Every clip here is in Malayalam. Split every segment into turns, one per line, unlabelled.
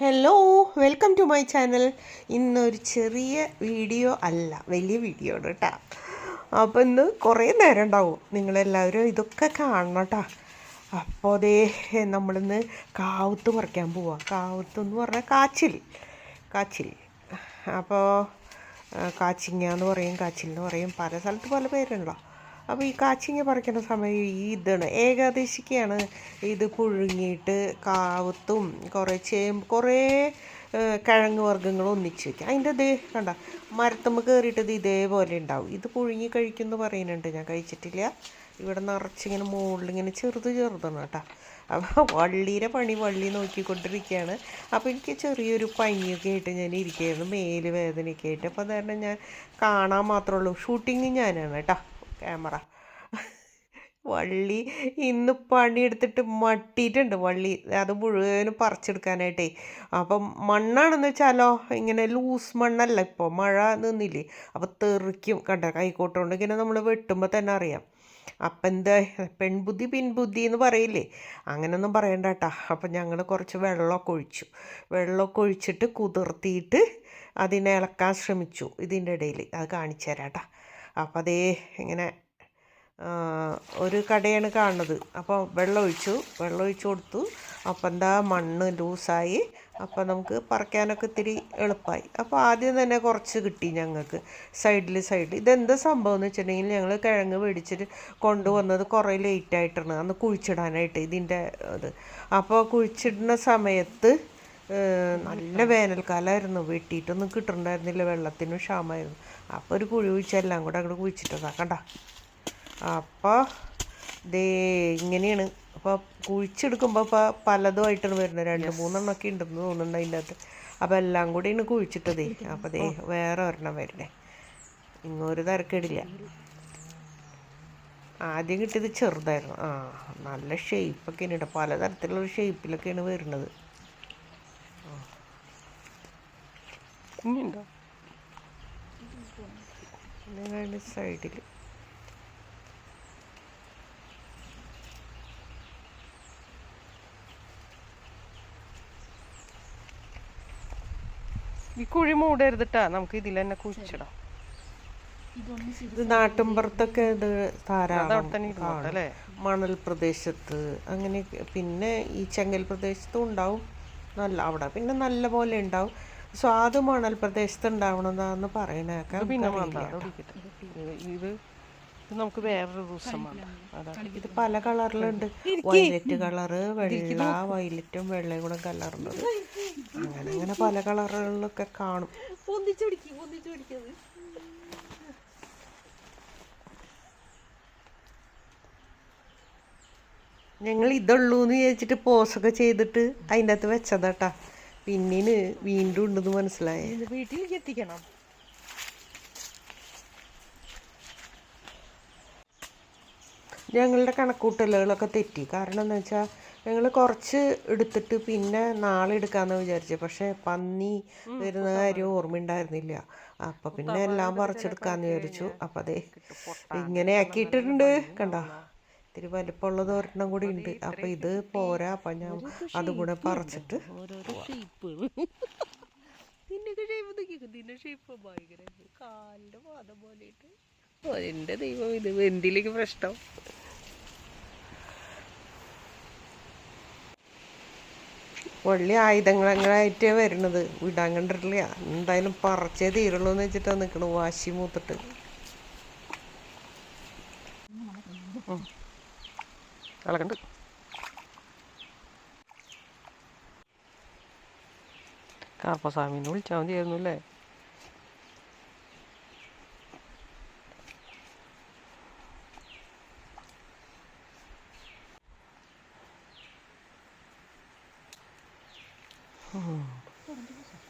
Hello welcome to my channel ഇന്നൊരു ചെറിയ വീഡിയോ അല്ല വലിയ വീഡിയോ ആണ് കേട്ടോ അപ്പോൾ ഇന്ന് കുറേ നേരം ഉണ്ടാവും നിങ്ങളെല്ലാവരും ഇതൊക്കെ കാണണം കേട്ടോ അപ്പോൾ അതേ നമ്മളിന്ന് കാവത്ത് പറിക്കാൻ പോവാം. കാവത്ത് എന്ന് പറഞ്ഞാൽ കാച്ചിൽ കാച്ചിൽ. അപ്പോൾ കാച്ചിങ്ങ എന്ന് പറയും കാച്ചിൽ എന്ന് പറയും. പല സ്ഥലത്ത് പല പേരുണ്ടല്ലോ അപ്പോൾ ഈ കാച്ചിങ്ങ പറിക്കുന്ന സമയം ഈ ഇതാണ്. ഏകാദശിക്കാണ് ഇത് പുഴുങ്ങിയിട്ട് കാവത്തും കുറേ ചേമ്പ് കുറേ കിഴങ്ങ് വർഗങ്ങൾ ഒന്നിച്ച് വയ്ക്കുക അതിന്റെ ഇതേ കണ്ട മരത്തമ്മ കയറിയിട്ട് ഇത് ഇതേപോലെ ഉണ്ടാവും. ഇത് പുഴുങ്ങി കഴിക്കുമെന്ന് പറയുന്നുണ്ട്. ഞാൻ കഴിച്ചിട്ടില്ല. ഇവിടെ നിറച്ചിങ്ങനെ മുകളിലിങ്ങനെ ചെറുത് ചെറുതാണ് കേട്ടോ. അപ്പോൾ വള്ളിയുടെ പണി വള്ളി നോക്കിക്കൊണ്ടിരിക്കുകയാണ്. അപ്പോൾ എനിക്ക് ചെറിയൊരു പനിയൊക്കെ ആയിട്ട് ഞാൻ ഇരിക്കുകയായിരുന്നു. മേൽ വേദനയൊക്കെ ആയിട്ട്. അപ്പോൾ അതുകാരണം ഞാൻ കാണാൻ മാത്രമേ ഉള്ളൂ. ഷൂട്ടിങ് ഞാനാണ് കേട്ടോ. ക്യാമറ വള്ളി ഇന്ന് പണിയെടുത്തിട്ട് മട്ടിയിട്ടുണ്ട് വള്ളി. അത് മുഴുവനും പറിച്ചെടുക്കാനായിട്ടേ. അപ്പം മണ്ണാണെന്ന് വെച്ചാലോ ഇങ്ങനെ ലൂസ് മണ്ണല്ല ഇപ്പോൾ മഴ നിന്നില്ലേ? അപ്പോൾ തെറിക്കും കണ്ട? കൈക്കോട്ടുകൊണ്ട് ഇങ്ങനെ നമ്മൾ വെട്ടുമ്പോൾ തന്നെ അറിയാം. അപ്പം എന്താ പെൺബുദ്ധി പിൻബുദ്ധി എന്ന് പറയില്ലേ? അങ്ങനെയൊന്നും പറയണ്ട കേട്ടോ അപ്പം ഞങ്ങൾ കുറച്ച് വെള്ളമൊക്കെ ഒഴിച്ചു. വെള്ളമൊക്കെ ഒഴിച്ചിട്ട് കുതിർത്തിയിട്ട് അതിനെ ഇളക്കാൻ ശ്രമിച്ചു ഇതിന്റെ ഇടയിൽ അത് കാണിച്ചു തരാം കേട്ടോ അപ്പം അതേ ഇങ്ങനെ ഒരു കടയാണ് കാണുന്നത്. അപ്പോൾ വെള്ളമൊഴിച്ചു വെള്ളമൊഴിച്ചു കൊടുത്തു. അപ്പം എന്താ മണ്ണ് ലൂസായി. അപ്പോൾ നമുക്ക് പറിക്കാനൊക്കെ ഇത്തിരി എളുപ്പമായി. അപ്പോൾ ആദ്യം തന്നെ കുറച്ച് കിട്ടി ഞങ്ങൾക്ക് സൈഡിൽ സൈഡിൽ. ഇതെന്താ സംഭവം എന്ന് വെച്ചിട്ടുണ്ടെങ്കിൽ ഞങ്ങൾ കിഴങ്ങ് മേടിച്ചിട്ട് കൊണ്ടുവന്നത് കുറേ ലേറ്റ് ആയിട്ടാണ് അന്ന് കുഴിച്ചിടാനായിട്ട് ഇതിന്റെ ഇത്. അപ്പോൾ കുഴിച്ചിടുന്ന സമയത്ത് നല്ല വേനൽക്കാലമായിരുന്നു വെട്ടിയിട്ടൊന്നും കിട്ടുന്നുണ്ടായിരുന്നില്ല വെള്ളത്തിനും ക്ഷാമമായിരുന്നു അപ്പോൾ ഒരു കുഴി കുഴിച്ചെല്ലാം കൂടെ അങ്ങോട്ട് കുഴിച്ചിട്ടതാ. കണ്ട? അപ്പോൾ ദേ ഇങ്ങനെയാണ്. അപ്പോൾ കുഴിച്ചെടുക്കുമ്പോൾ ഇപ്പോൾ പലതുമായിട്ടാണ് വരുന്നത്. രണ്ട് മൂന്നെണ്ണമൊക്കെ ഉണ്ടെന്ന് തോന്നുന്നുണ്ട് അതിന്റെ അകത്ത്. അപ്പോൾ എല്ലാം കൂടിയാണ് കുഴിച്ചിട്ടതേ. അപ്പോൾ ദേ വേറെ ഒരെണ്ണം വരണേ ഇങ്ങൊരു തരക്കേടില്ല. ആദ്യം കിട്ടിയത് ചെറുതായിരുന്നു. ആ നല്ല ഷേപ്പൊക്കെയാണ് കേട്ടോ പലതരത്തിലുള്ള ഷേപ്പിലൊക്കെയാണ് വരുന്നത്.
കുഞ്ഞുണ്ടോ?
പിന്നെ സൈഡിൽ
ഈ കുഴി മൂടരുതിട്ടാ നമുക്ക് ഇതിൽ തന്നെ കുഴിച്ചിടാം
ഇത് നാട്ടിൻപുറത്തൊക്കെ ഇത് ധാരാളം മണൽ പ്രദേശത്ത് അങ്ങനെ പിന്നെ ഈ ചെങ്കൽ പ്രദേശത്തും ഉണ്ടാവും. നല്ല അവിടെ പിന്നെ നല്ല പോലെ ഉണ്ടാവും. സ്വാദ് മണൽ പ്രദേശത്ത് ഉണ്ടാവണതാന്ന് പറയണേക്കാം
പിന്നെ ഇത് നമുക്ക് വേറൊരു ദിവസം വേണ്ട അതാ
ഇത് പല കളറിലുണ്ട്. വയലറ്റ് കളറ് വെള്ള വയലറ്റും വെള്ളയും കൂടെ കലർന്നത്. അങ്ങനെ അങ്ങനെ പല കളറുകളിലൊക്കെ കാണും. ഞങ്ങൾ ഇതുള്ളൂന്ന് ചോദിച്ചിട്ട് വിചാരിച്ചിട്ട് പോസൊക്കെ ചെയ്തിട്ട് അതിന്റെ അകത്ത് വെച്ചതാട്ടാ. പിന്നീന് വീണ്ടും ഉണ്ടെന്ന് മനസ്സിലായേ.
വീട്ടിലേക്ക് എത്തിക്കണം.
ഞങ്ങളുടെ കണക്കൂട്ടലുകളൊക്കെ തെറ്റി. കാരണം എന്താ വെച്ചാൽ ഞങ്ങൾ കുറച്ച് എടുത്തിട്ട് പിന്നെ നാളെ എടുക്കാമെന്ന് വിചാരിച്ചു. പക്ഷേ പന്നി വരുന്ന കാര്യം ഓർമ്മയുണ്ടായിരുന്നില്ല. അപ്പം പിന്നെ എല്ലാം പറിച്ചെടുക്കാമെന്ന് വിചാരിച്ചു. അപ്പം അതെ ഇങ്ങനെ ആക്കിയിട്ടുണ്ട് കണ്ട? ഇത്തിരി വലിപ്പമുള്ളത് ഒരെണ്ണം കൂടി ഉണ്ട്. അപ്പം ഇത് പോരാ. അപ്പം ഞാൻ അതും കൂടെ പറിച്ചിട്ട്
നിന്നൊക്കെ ഷേപ്പ് നോക്കിക്കോ. നിന്റെ ഷേപ്പ് ഭയങ്കര കാലിന്റെ പാദം പോലെയിട്ട് ഓ എന്റെ ദൈവം ഇത് എന്തിലേക്ക് പ്രശ്നം.
വള്ളി ആയുധങ്ങളായിട്ട് വരുന്നത്. വിടാൻ കണ്ടിട്ടില്ല. എന്തായാലും പറിച്ചേ തീരുള്ളൂ എന്ന് വെച്ചിട്ടാണ് നിൽക്കണു വാശി മൂത്തിട്ട്.
കളകണ്ട് കാർപ്പസ്വാമിന്ന് വിളിച്ചാൽ മതിയായിരുന്നു അല്ലേ?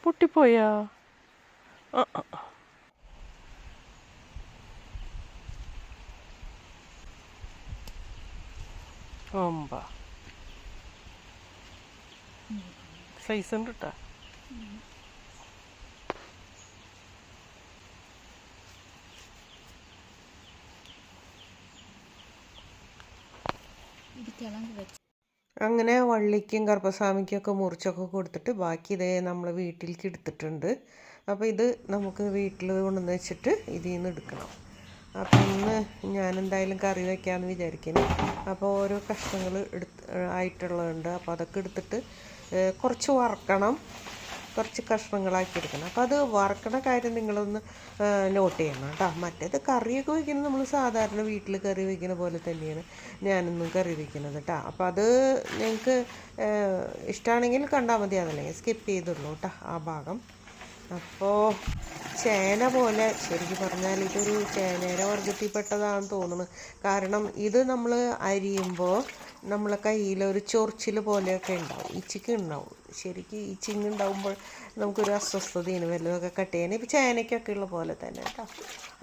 പൊട്ടിപ്പോയാ? ആ ആ, ആ. ഒമ്പ സൈസ് ഉണ്ട് കേട്ടാ
അങ്ങനെ വള്ളിക്കും കറുപ്പസ്വാമിക്കും ഒക്കെ മുറിച്ചൊക്കെ കൊടുത്തിട്ട് ബാക്കി ഇതേ നമ്മൾ വീട്ടിലേക്ക് എടുത്തിട്ടുണ്ട്. അപ്പോൾ ഇത് നമുക്ക് വീട്ടിൽ കൊണ്ടുവന്ന് വെച്ചിട്ട് ഇതിൽ നിന്ന് എടുക്കണം. അപ്പോൾ ഇന്ന് ഞാൻ എന്തായാലും കറി വയ്ക്കാമെന്ന് വിചാരിക്കുന്നു. അപ്പോൾ ഓരോ കഷ്ണങ്ങൾ എടുത്ത് ആയിട്ടുള്ളതുണ്ട്. അപ്പോൾ അതൊക്കെ എടുത്തിട്ട് കുറച്ച് വറക്കണം. കുറച്ച് കഷ്ണങ്ങളാക്കി എടുക്കണം. അപ്പോൾ അത് വറക്കണ കാര്യം നിങ്ങളൊന്ന് നോട്ട് ചെയ്യണം കേട്ടോ. മറ്റേത് കറിയൊക്കെ വയ്ക്കുന്നത് നമ്മൾ സാധാരണ വീട്ടിൽ കറി വയ്ക്കുന്ന പോലെ തന്നെയാണ് ഞാനൊന്നും കറി വയ്ക്കുന്നത് കേട്ടോ. അപ്പോൾ അത് നിങ്ങൾക്ക് ഇഷ്ടമാണെങ്കിൽ കണ്ടാൽ മതി. അതല്ലെങ്കിൽ സ്കിപ്പ് ചെയ്തുള്ളൂ കേട്ടോ ആ ഭാഗം. അപ്പോൾ ചേന പോലെ ശരിക്കും പറഞ്ഞാൽ ഇതൊരു ചേനയുടെ വർഗത്തിൽപ്പെട്ടതാണെന്ന് തോന്നുന്നു. കാരണം ഇത് നമ്മൾ അരിയുമ്പോൾ നമ്മളെ കയ്യിൽ ഒരു ചൊറിച്ചിൽ പോലെയൊക്കെ ഉണ്ടാവും. ഇച്ചിക്ക് ഉണ്ടാവും. ശരിക്കും ഇച്ചിങ് ഉണ്ടാവുമ്പോൾ നമുക്കൊരു അസ്വസ്ഥതയാണ് വല്ലതൊക്കെ കട്ട് ചെയ്യാൻ. ഇപ്പോൾ ചേനയ്ക്കൊക്കെ ഉള്ള പോലെ തന്നെ കേട്ടോ.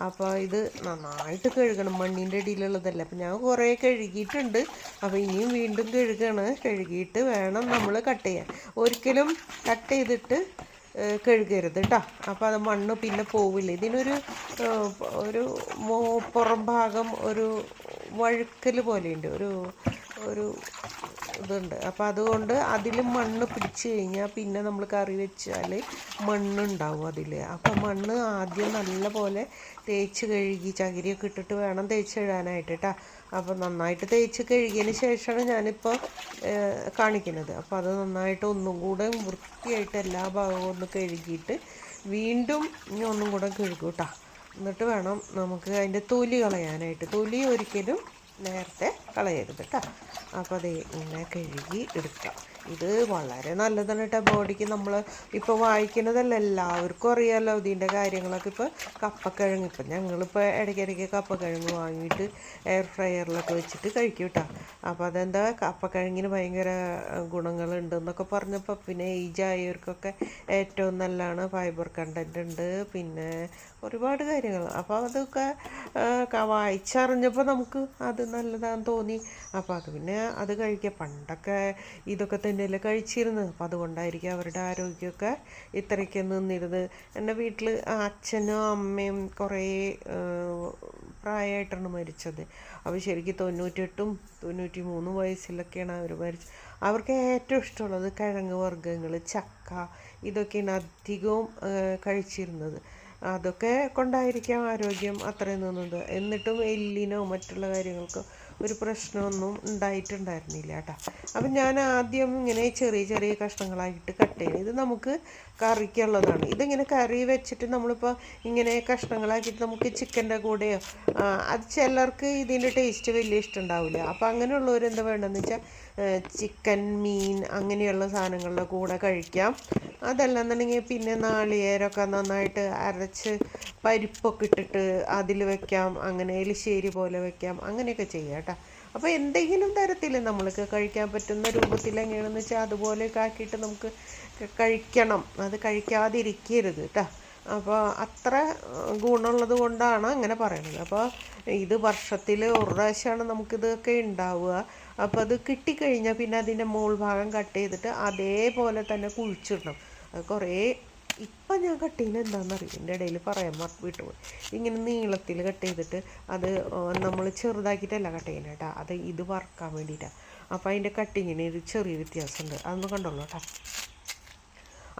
അപ്പോൾ ഇത് നന്നായിട്ട് കഴുകണം. മണ്ണിന്റെ അടിയിലുള്ളതല്ല. അപ്പം ഞാൻ കുറേ കഴുകിയിട്ടുണ്ട്. അപ്പോൾ ഇനിയും വീണ്ടും കഴുകണം. കഴുകിയിട്ട് വേണം നമ്മൾ കട്ട് ചെയ്യാൻ. ഒരിക്കലും കട്ട് ചെയ്തിട്ട് കഴുകരുത് കേട്ടോ അപ്പോൾ അത് മണ്ണ് പിന്നെ പോവില്ല. ഇതിനൊരു ഒരു പുറം ഭാഗം ഒരു വഴുക്കൽ പോലെയുണ്ട്. ഒരു ഒരു ഇതുണ്ട്. അപ്പോൾ അതുകൊണ്ട് അതിൽ മണ്ണ് പിടിച്ച് കഴിഞ്ഞാൽ പിന്നെ നമ്മൾ കറി വെച്ചാൽ മണ്ണുണ്ടാവും അതിൽ അപ്പോൾ മണ്ണ് ആദ്യം നല്ല പോലെ തേച്ച് കഴുകി ചകിരിയൊക്കെ ഇട്ടിട്ട് വേണം തേച്ച് കഴുകാനായിട്ട് കേട്ടോ അപ്പോൾ നന്നായിട്ട് തേച്ച് കഴുകിയതിന് ശേഷമാണ് ഞാനിപ്പോൾ കാണിക്കുന്നത്. അപ്പോൾ അത് നന്നായിട്ട് ഒന്നും കൂടെ വൃത്തിയായിട്ട് എല്ലാ ഭാഗവും ഒന്ന് കഴുകിയിട്ട് വീണ്ടും ഒന്നും കൂടെ കഴുകും കേട്ടോ എന്നിട്ട് വേണം നമുക്ക് അതിന്റെ തൊലി കളയാനായിട്ട്. തൊലി ഒരിക്കലും നേരത്തെ കളയരുത് കേട്ടോ അപ്പോൾ അത് ഇങ്ങനെ കഴുകി എടുക്കാം. ഇത് വളരെ നല്ലതാണ് കേട്ടോ ബോഡിക്ക് നമ്മൾ ഇപ്പോൾ വായിക്കുന്നതല്ല എല്ലാവർക്കും അറിയാമല്ലോ ഇതിന്റെ കാര്യങ്ങളൊക്കെ. ഇപ്പോൾ കപ്പക്കിഴങ്ങ് ഇപ്പം ഞങ്ങളിപ്പോൾ ഇടയ്ക്കിടയ്ക്ക് കപ്പക്കിഴങ്ങ് വാങ്ങിയിട്ട് എയർ ഫ്രയറിലൊക്കെ വെച്ചിട്ട് കഴിക്കും കേട്ടോ അപ്പോൾ അതെന്താ കപ്പക്കിഴങ്ങിന് ഭയങ്കര ഗുണങ്ങളുണ്ടെന്നൊക്കെ പറഞ്ഞപ്പോൾ പിന്നെ ഏജ് ആയവർക്കൊക്കെ ഏറ്റവും നല്ലതാണ് ഫൈബർ കണ്ടന്റ് ഉണ്ട്. പിന്നെ ഒരുപാട് കാര്യങ്ങൾ. അപ്പോൾ അതൊക്കെ വായിച്ചറിഞ്ഞപ്പോൾ നമുക്ക് അത് നല്ലതാണെന്ന് തോന്നി. അപ്പോൾ അത് പിന്നെ അത് കഴിക്കുക പണ്ടൊക്കെ ഇതൊക്കെ തന്നെയല്ലേ കഴിച്ചിരുന്നു. അപ്പം അതുകൊണ്ടായിരിക്കും അവരുടെ ആരോഗ്യമൊക്കെ ഇത്രയ്ക്ക് നിന്നിരുന്നത്. എന്റെ വീട്ടിൽ അച്ഛനും അമ്മയും കുറേ പ്രായമായിട്ടാണ് മരിച്ചത്. അപ്പോൾ ശരിക്കും തൊണ്ണൂറ്റെട്ടും തൊണ്ണൂറ്റി മൂന്നും വയസ്സിലൊക്കെയാണ് അവർ മരിച്ചത്. അവർക്ക് ഏറ്റവും ഇഷ്ടമുള്ളത് കിഴങ്ങ് വർഗങ്ങൾ ചക്ക ഇതൊക്കെയാണ് അധികവും കഴിച്ചിരുന്നത്. അതൊക്കെ കൊണ്ടായിരിക്കാം ആരോഗ്യം അത്രയും നിന്നത്. എന്നിട്ടും എല്ലിനോ മറ്റുള്ള കാര്യങ്ങൾക്കോ ഒരു പ്രശ്നമൊന്നും ഉണ്ടായിട്ടുണ്ടായിരുന്നില്ല കേട്ടോ. അപ്പം ഞാൻ ആദ്യം ഇങ്ങനെ ചെറിയ ചെറിയ കഷ്ണങ്ങളായിട്ട് കട്ട് ചെയ്യും ഇത് നമുക്ക് കറിക്കുള്ളതാണ് ഇതിങ്ങനെ കറി വെച്ചിട്ട് നമ്മളിപ്പോൾ ഇങ്ങനെ കഷ്ണങ്ങളാക്കിയിട്ട് നമുക്ക് ചിക്കന്റെ കൂടെയോ അത് ചിലർക്ക് ഇതിന്റെ ടേസ്റ്റ് വലിയ ഇഷ്ടമുണ്ടാവില്ല അപ്പോൾ അങ്ങനെയുള്ളവർ എന്താ വേണ്ടതെന്ന് വെച്ചാൽ ചിക്കൻ മീൻ അങ്ങനെയുള്ള സാധനങ്ങളുടെ കൂടെ കഴിക്കാം. അതല്ല എന്നുണ്ടെങ്കിൽ പിന്നെ നാളികേരമൊക്കെ നന്നായിട്ട് അരച്ച് പരിപ്പൊക്കെ ഇട്ടിട്ട് അതിൽ വെക്കാം. അങ്ങനെ എലിശ്ശേരി പോലെ വെക്കാം. അങ്ങനെയൊക്കെ ചെയ്യാം കേട്ടോ. അപ്പോൾ എന്തെങ്കിലും തരത്തിൽ നമ്മൾക്ക് കഴിക്കാൻ പറ്റുന്ന രൂപത്തിൽ എങ്ങനെയാണെന്ന് വെച്ചാൽ അതുപോലെയൊക്കെ ആക്കിയിട്ട് നമുക്ക് കഴിക്കണം. അത് കഴിക്കാതിരിക്കരുത് കേട്ടോ. അപ്പോൾ അത്ര ഗുണമുള്ളത് കൊണ്ടാണ് അങ്ങനെ പറയുന്നത് അപ്പോൾ ഇത് വർഷത്തിൽ ഒരു പ്രാവശ്യമാണ് നമുക്കിതൊക്കെ ഉണ്ടാവുക. അപ്പോൾ അത് കിട്ടിക്കഴിഞ്ഞാൽ പിന്നെ അതിന്റെ മോൾ ഭാഗം കട്ട് ചെയ്തിട്ട് അതേപോലെ തന്നെ കുഴിച്ചിടണം. അത് കുറേ ഇപ്പം ഞാൻ കട്ട് ചെയ്യുന്നത് എന്താണെന്നറിയും എന്റെ ഇടയിൽ പറയാൻ മറക്ക് വിട്ടുപോയി. ഇങ്ങനെ നീളത്തിൽ കട്ട് ചെയ്തിട്ട് അത് നമ്മൾ ചെറുതാക്കിയിട്ടല്ല കട്ട് ചെയ്യുന്നത് കേട്ടോ അത് ഇത് വറക്കാൻ വേണ്ടിയിട്ടാണ് അപ്പോൾ അതിന്റെ കട്ടിങ്ങിന് ഒരു ചെറിയ വ്യത്യാസമുണ്ട് അതൊന്ന് കണ്ടോളൂ കേട്ടോ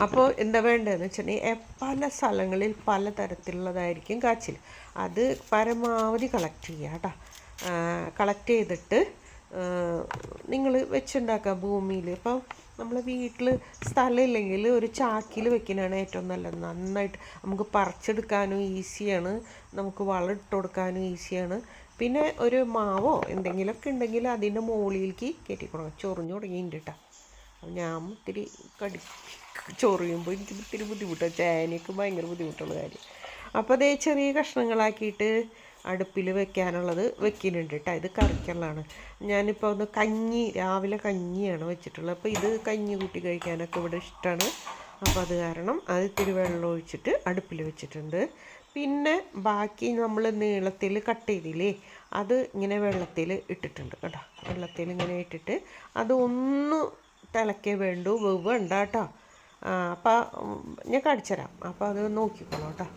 അപ്പോൾ എന്താ വേണ്ടതെന്ന് വെച്ചിട്ടുണ്ടെങ്കിൽ പല സ്ഥലങ്ങളിൽ പല തരത്തിലുള്ളതായിരിക്കും കാച്ചിൽ അത് പരമാവധി കളക്ട് ചെയ്യുക കേട്ടോ കളക്ട് ചെയ്തിട്ട് നിങ്ങൾ വെച്ചുണ്ടാക്കുക ഭൂമിയിൽ ഇപ്പം നമ്മളെ വീട്ടിൽ സ്ഥലമില്ലെങ്കിൽ ഒരു ചാക്കിൽ വെക്കുന്നതാണ് ഏറ്റവും നല്ലത്. നന്നായിട്ട് നമുക്ക് പറിച്ചെടുക്കാനും ഈസിയാണ്. നമുക്ക് വളം ഇട്ട് കൊടുക്കാനും ഈസിയാണ്. പിന്നെ ഒരു മാവോ എന്തെങ്കിലുമൊക്കെ ഉണ്ടെങ്കിൽ അതിന്റെ മുകളിലേക്ക് കയറ്റിക്കൊടുക്കാം ചൊറിഞ്ഞു തുടങ്ങിയിട്ടുണ്ട് കേട്ടോ. ഞാൻ ഇത്തിരി കടി ചൊറിയുമ്പോൾ എനിക്ക് ഇത്തിരി ബുദ്ധിമുട്ടാണ് ചേനയ്ക്ക് ഭയങ്കര ബുദ്ധിമുട്ടുള്ള കാര്യം. അപ്പോൾ അതേ ചെറിയ കഷ്ണങ്ങളാക്കിയിട്ട് അടുപ്പിൽ വെക്കാനുള്ളത് വെക്കുന്നുണ്ട് കേട്ടോ ഇത് കറിക്കുള്ളതാണ് ഞാനിപ്പോൾ ഒന്ന് കഞ്ഞി രാവിലെ കഞ്ഞിയാണ് വെച്ചിട്ടുള്ളത്. അപ്പോൾ ഇത് കഞ്ഞി കൂട്ടി കഴിക്കാനൊക്കെ ഇവിടെ ഇഷ്ടമാണ് അപ്പോൾ അത് കാരണം അത് ഇത്തിരി വെള്ളം ഒഴിച്ചിട്ട് അടുപ്പിൽ വെച്ചിട്ടുണ്ട്. പിന്നെ ബാക്കി നമ്മൾ നീളത്തിൽ കട്ട് ചെയ്തില്ലേ അത് ഇങ്ങനെ വെള്ളത്തിൽ ഇട്ടിട്ടുണ്ട് കേട്ടോ. വെള്ളത്തിൽ ഇങ്ങനെ ഇട്ടിട്ട് അത് ഒന്ന് തിളക്കേ വേണ്ടു വേണ്ട കേട്ടോ അപ്പോൾ ഞാൻ കാണിച്ചു തരാം അപ്പോൾ അത് നോക്കിക്കോളൂ കേട്ടോ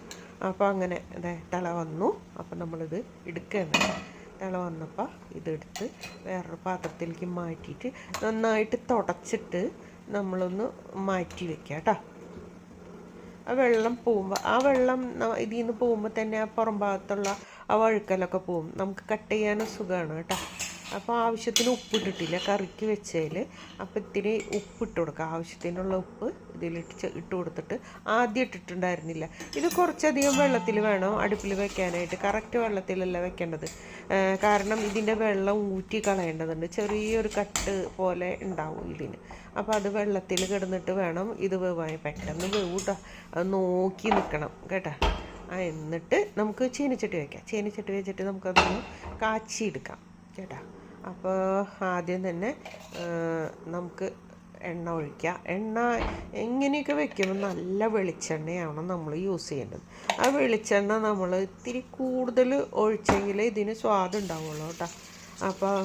അപ്പോൾ അങ്ങനെ അതെ തല വന്നു. അപ്പോൾ നമ്മളിത് എടുക്കുകയാണ്. തല വന്നപ്പോൾ ഇതെടുത്ത് വേറൊരു പാത്രത്തിലേക്ക് മാറ്റിയിട്ട് നന്നായിട്ട് തുടച്ചിട്ട് നമ്മളൊന്ന് മാറ്റി വെക്കുക കേട്ടോ. ആ വെള്ളം പോകുമ്പോൾ ആ വെള്ളം ഇതിൽ നിന്ന് പോകുമ്പോൾ തന്നെ ആ പുറം ഭാഗത്തുള്ള ആ വഴുക്കലൊക്കെ പോകും. നമുക്ക് കട്ട് ചെയ്യാനും സുഖമാണ് കേട്ടോ. അപ്പോൾ ആവശ്യത്തിന് ഉപ്പിട്ടിട്ടില്ല കറിക്ക് വെച്ചതിൽ അപ്പോൾ ഇത്തിരി ഉപ്പിട്ട് കൊടുക്കുക ആവശ്യത്തിനുള്ള ഉപ്പ് ഇതിലിട്ട് ഇട്ട് കൊടുത്തിട്ട് ആദ്യം ഇട്ടിട്ടുണ്ടായിരുന്നില്ല. ഇത് കുറച്ചധികം വെള്ളത്തിൽ വേണം അടുപ്പിൽ വെക്കാനായിട്ട്. കറക്റ്റ് വെള്ളത്തിലല്ല വെക്കേണ്ടത്. കാരണം ഇതിന്റെ വെള്ളം ഊറ്റി കളയേണ്ടതുണ്ട്. ചെറിയൊരു കട്ട് പോലെ ഉണ്ടാവും ഇതിന്. അപ്പോൾ അത് വെള്ളത്തിൽ കിടന്നിട്ട് വേണം ഇത് വേവാൻ. പെട്ടെന്ന് വേവൂട്ടോ. അത് നോക്കി നിൽക്കണം കേട്ടോ. എന്നിട്ട് നമുക്ക് ചീനച്ചട്ടി വയ്ക്കാം ചീനച്ചട്ടി വെച്ചിട്ട് നമുക്കതൊന്ന് കാച്ചിയെടുക്കാം. കേട്ടോ. അപ്പോൾ ആദ്യം തന്നെ നമുക്ക് എണ്ണ ഒഴിക്കുക എണ്ണ എങ്ങനെയൊക്കെ വെക്കുമ്പോൾ നല്ല വെളിച്ചെണ്ണയാണ് നമ്മൾ യൂസ് ചെയ്യേണ്ടത്? ആ വെളിച്ചെണ്ണ നമ്മൾ ഇത്തിരി കൂടുതൽ ഒഴിച്ചെങ്കിൽ ഇതിന് സ്വാദ് ഉണ്ടാവുള്ളൂ കേട്ടോ. അപ്പോൾ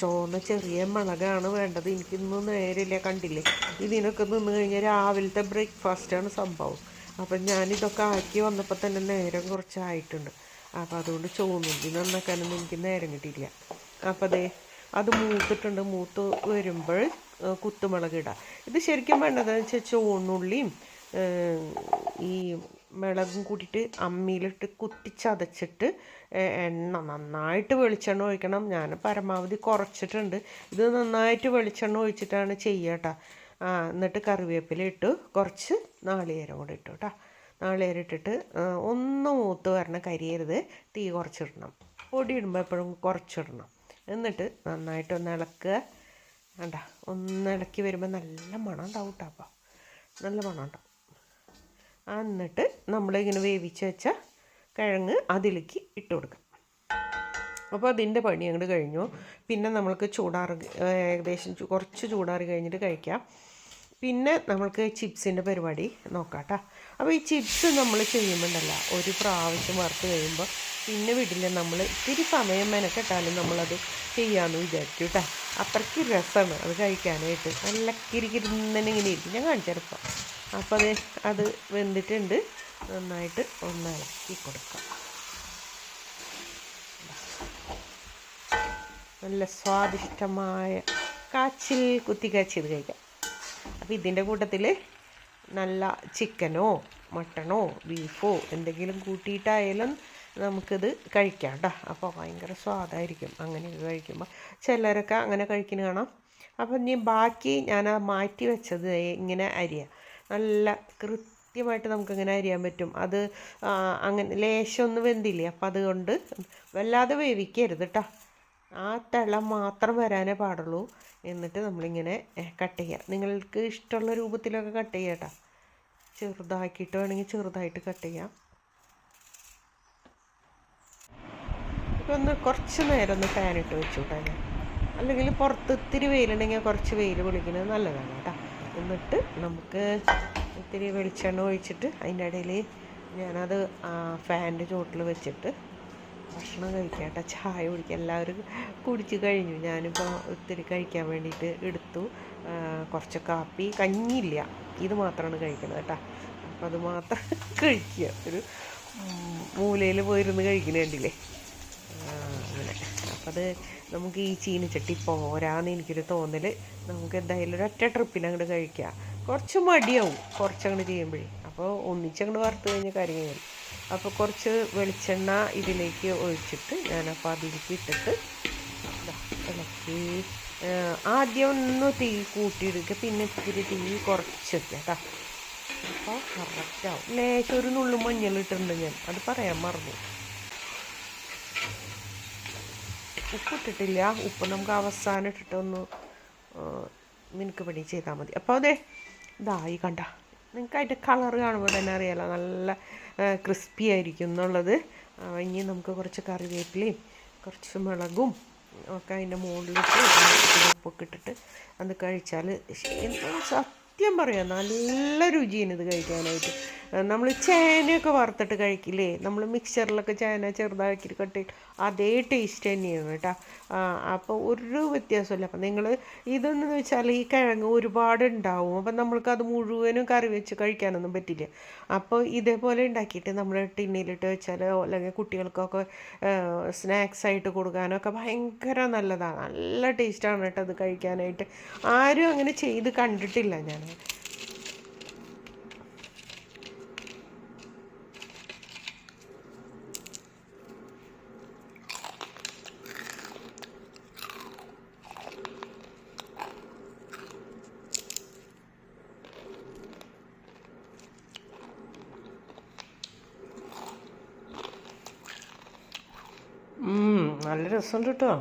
ചുവന്ന ചെറിയ മുളകാണ് വേണ്ടത്. എനിക്കിന്ന് നേരില്ല കണ്ടില്ലേ? ഇതിനൊക്കെ നിന്ന് കഴിഞ്ഞാൽ രാവിലത്തെ ബ്രേക്ക്ഫാസ്റ്റാണ് സംഭവം. അപ്പം ഞാനിതൊക്കെ ആക്കി വന്നപ്പോൾ തന്നെ നേരം കുറച്ചായിട്ടുണ്ട്. അപ്പോൾ അതുകൊണ്ട് ചുവന്നുള്ളി നന്നാക്കാനൊന്നും എനിക്ക് നേരം കിട്ടിയില്ല അപ്പോൾ അതെ അത് മൂത്തിട്ടുണ്ട്. മൂത്ത് വരുമ്പോൾ കുത്തുമുളക് ഇടാം. ഇത് ശരിക്കും വേണ്ടതെന്ന് വെച്ചാൽ ചുവന്നുള്ളിയും ഈ മിളകും കൂട്ടിയിട്ട് അമ്മിയിലിട്ട് കുത്തി ചതച്ചിട്ട് എണ്ണ നന്നായിട്ട് വെളിച്ചെണ്ണ ഒഴിക്കണം. ഞാൻ പരമാവധി കുറച്ചിട്ടുണ്ട്. ഇത് നന്നായിട്ട് വെളിച്ചെണ്ണ ഒഴിച്ചിട്ടാണ് ചെയ്യാട്ടോ ആ എന്നിട്ട് കറിവേപ്പില ഇട്ടു കുറച്ച് നാളികേരം കൂടെ ഇട്ടു കേട്ടോ. നാളികേരം ഇട്ടിട്ട് ഒന്ന് മൂത്ത് വരണം കരിയരുത് തീ കുറച്ചിടണം. പൊടി ഇടുമ്പോൾ എപ്പോഴും കുറച്ചിടണം. എന്നിട്ട് നന്നായിട്ടൊന്ന് ഇളക്കുക. വേണ്ട ഒന്ന് ഇളക്കി വരുമ്പോൾ നല്ല മണം ഉണ്ടാവും കേട്ടോ അപ്പോൾ നല്ല മണം ഉണ്ടാവും. എന്നിട്ട് നമ്മളിങ്ങനെ വേവിച്ച് വെച്ച കിഴങ്ങ് അതിലേക്ക് ഇട്ട് കൊടുക്കാം. അപ്പോൾ അതിന്റെ പണി അങ്ങോട്ട് കഴിഞ്ഞു. പിന്നെ നമ്മൾക്ക് ചൂടാറ് ഏകദേശം കുറച്ച് ചൂടാറി കഴിഞ്ഞിട്ട് കഴിക്കാം. പിന്നെ നമ്മൾക്ക് ചിപ്സിന്റെ പരിപാടി നോക്കാം കേട്ടോ അപ്പോൾ ഈ ചിപ്സ് നമ്മൾ ചെയ്യുമ്പോണ്ടല്ല ഒരു പ്രാവശ്യം വറുത്ത് കഴിയുമ്പോൾ പിന്നെ വിടില്ല നമ്മൾ ഇത്തിരി സമയം മെനക്കെട്ടാലും നമ്മളത് ചെയ്യാമെന്ന് വിചാരിച്ചു കേട്ടോ അത്രയ്ക്ക് രസമാണ് അത് കഴിക്കാനായിട്ട്. നല്ല കിരികിരുന്നനെ ഇങ്ങനെ ഇരിക്കും. ഞാൻ കാണിച്ചെടുക്കാം അപ്പോൾ അത് അത് വെന്തിട്ടുണ്ട്. നന്നായിട്ട് ഒന്ന് ഇളക്കി കൊടുക്കാം. നല്ല സ്വാദിഷ്ടമായ കാച്ചിൽ കുത്തി കാച്ചിയത് കഴിക്കാം. അപ്പോൾ ഇതിന്റെ കൂട്ടത്തിൽ നല്ല ചിക്കനോ മട്ടണോ ബീഫോ എന്തെങ്കിലും കൂട്ടിയിട്ടായാലും നമുക്കിത് കഴിക്കാം കേട്ടോ അപ്പോൾ ഭയങ്കര സ്വാദായിരിക്കും. അങ്ങനെയൊക്കെ കഴിക്കുമ്പോൾ ചിലരൊക്കെ അങ്ങനെ കഴിക്കുന്ന കാണാം. അപ്പം ഇനി ബാക്കി ഞാൻ മാറ്റി വെച്ചത് ഇങ്ങനെ അരിയാ. നല്ല കൃത്യമായിട്ട് നമുക്കിങ്ങനെ അരിയാൻ പറ്റും. അത് അങ്ങനെ ലേശമൊന്നും വെന്തില്ലേ? അപ്പം അതുകൊണ്ട് വല്ലാതെ വേവിക്കരുത് കേട്ടോ ആ തിള മാത്രം വരാനേ പാടുള്ളൂ. എന്നിട്ട് നമ്മളിങ്ങനെ കട്ട് ചെയ്യുക നിങ്ങൾക്ക് ഇഷ്ടമുള്ള രൂപത്തിലൊക്കെ കട്ട് ചെയ്യാം കേട്ടോ ചെറുതാക്കിയിട്ട് വേണമെങ്കിൽ ചെറുതായിട്ട് കട്ട് ചെയ്യാം. ഒന്ന് കുറച്ച് നേരം ഒന്ന് ഇട്ട് വെച്ചു കേട്ടോ അല്ലെങ്കിൽ പുറത്ത് ഇത്തിരി വെയിലുണ്ടെങ്കിൽ കുറച്ച് വെയിൽ പൊളിക്കുന്നത് നല്ലതാണ് കേട്ടോ എന്നിട്ട് നമുക്ക് ഇത്തിരി വെളിച്ചെണ്ണ ഒഴിച്ചിട്ട് അതിന്റെ ഇടയിൽ ഞാനത് ഫാനിന്റെ ചുവട്ടിൽ വെച്ചിട്ട് ഭക്ഷണം കഴിക്കാം കേട്ടോ ചായ കുടിക്കുക എല്ലാവരും കുടിച്ച് കഴിഞ്ഞു. ഞാനിപ്പോൾ ഒത്തിരി കഴിക്കാൻ വേണ്ടിയിട്ട് എടുത്തു. കുറച്ച് കാപ്പി. കഞ്ഞിയില്ല. ഇത് മാത്രമാണ് കഴിക്കുന്നത് കേട്ടോ അപ്പോൾ അത് മാത്രം കഴിക്കുക. ഒരു മൂലയിൽ പോയിരുന്ന് ആ, അങ്ങനെ. അപ്പം അത് നമുക്ക് ഈ ചീനിച്ചട്ടി പോരാന്ന് എനിക്കൊരു തോന്നൽ നമുക്ക് എന്തായാലും ഒരു ഒറ്റ അങ്ങോട്ട് കഴിക്കാം. കുറച്ച് മടിയാവും കുറച്ചങ്ങോട്ട് ചെയ്യുമ്പോഴേ. അപ്പോൾ ഒന്നിച്ചങ്ങോട്ട് വറുത്ത് കഴിഞ്ഞ കാര്യം കഴിഞ്ഞു അപ്പോൾ കുറച്ച് വെളിച്ചെണ്ണ ഇതിലേക്ക് ഒഴിച്ചിട്ട് ഞാനപ്പോൾ അതിലേക്ക് ഇട്ടിട്ട് ഇളക്കി ആദ്യം ഒന്ന് തീ കൂട്ടിയെടുക്കുക. പിന്നെ ഇത്തിരി തീ കുറച്ച് വെക്കുക കേട്ടോ അപ്പോൾ കറക്റ്റാവും ലേശം ഒരു നുള്ളു മഞ്ഞൾ ഇട്ടിട്ടുണ്ട് ഞാൻ. അത് പറയാൻ മറന്നു. ഉപ്പിട്ടിട്ടില്ല. ഉപ്പ് നമുക്ക് അവസാനം ഇട്ടിട്ടൊന്ന് മിനുക്ക് പണി ചെയ്താൽ മതി. അപ്പോൾ അതെ ഇതായി കണ്ട. നിങ്ങൾക്ക് അതിന്റെ കളർ കാണുമ്പോൾ തന്നെ അറിയാലോ നല്ല ക്രിസ്പി ആയിരിക്കും എന്നുള്ളത്. ഇനി നമുക്ക് കുറച്ച് കറിവേപ്പിലയും കുറച്ച് മുളകും ഒക്കെ അതിന്റെ മുകളിലിട്ട് ഉപ്പൊക്കെ ഇട്ടിട്ട് അത് കഴിച്ചാൽ സത്യം പറയാം നല്ല രുചിയാണ് ഇത് കഴിക്കാനായിട്ട്. നമ്മൾ ചേനയൊക്കെ വറുത്തിട്ട് കഴിക്കില്ലേ? നമ്മൾ മിക്സറിലൊക്കെ ചേന ചെറുതാക്കി കട്ട് അതേ ടേസ്റ്റ് തന്നെയാണ് കേട്ടോ. അപ്പോൾ ഒരു വ്യത്യാസമില്ല അപ്പം നിങ്ങൾ ഇതെന്ന് വെച്ചാൽ ഈ കിഴങ്ങ് ഒരുപാട് ഉണ്ടാവും. അപ്പം നമ്മൾക്ക് അത് മുഴുവനും കറി വെച്ച് കഴിക്കാനൊന്നും പറ്റില്ല. അപ്പോൾ ഇതേപോലെ ഉണ്ടാക്കിയിട്ട് നമ്മൾ ടിന്നിലിട്ട് വെച്ചാൽ അല്ലെങ്കിൽ കുട്ടികൾക്കൊക്കെ സ്നാക്സ് ആയിട്ട് കൊടുക്കാനൊക്കെ ഭയങ്കര നല്ലതാണ് നല്ല ടേസ്റ്റാണ് കേട്ടോ അത് കഴിക്കാനായിട്ട്. ആരും അങ്ങനെ ചെയ്ത് കണ്ടിട്ടില്ല ഞാൻ ഉം, നല്ല രസമുണ്ട് കേട്ടോ.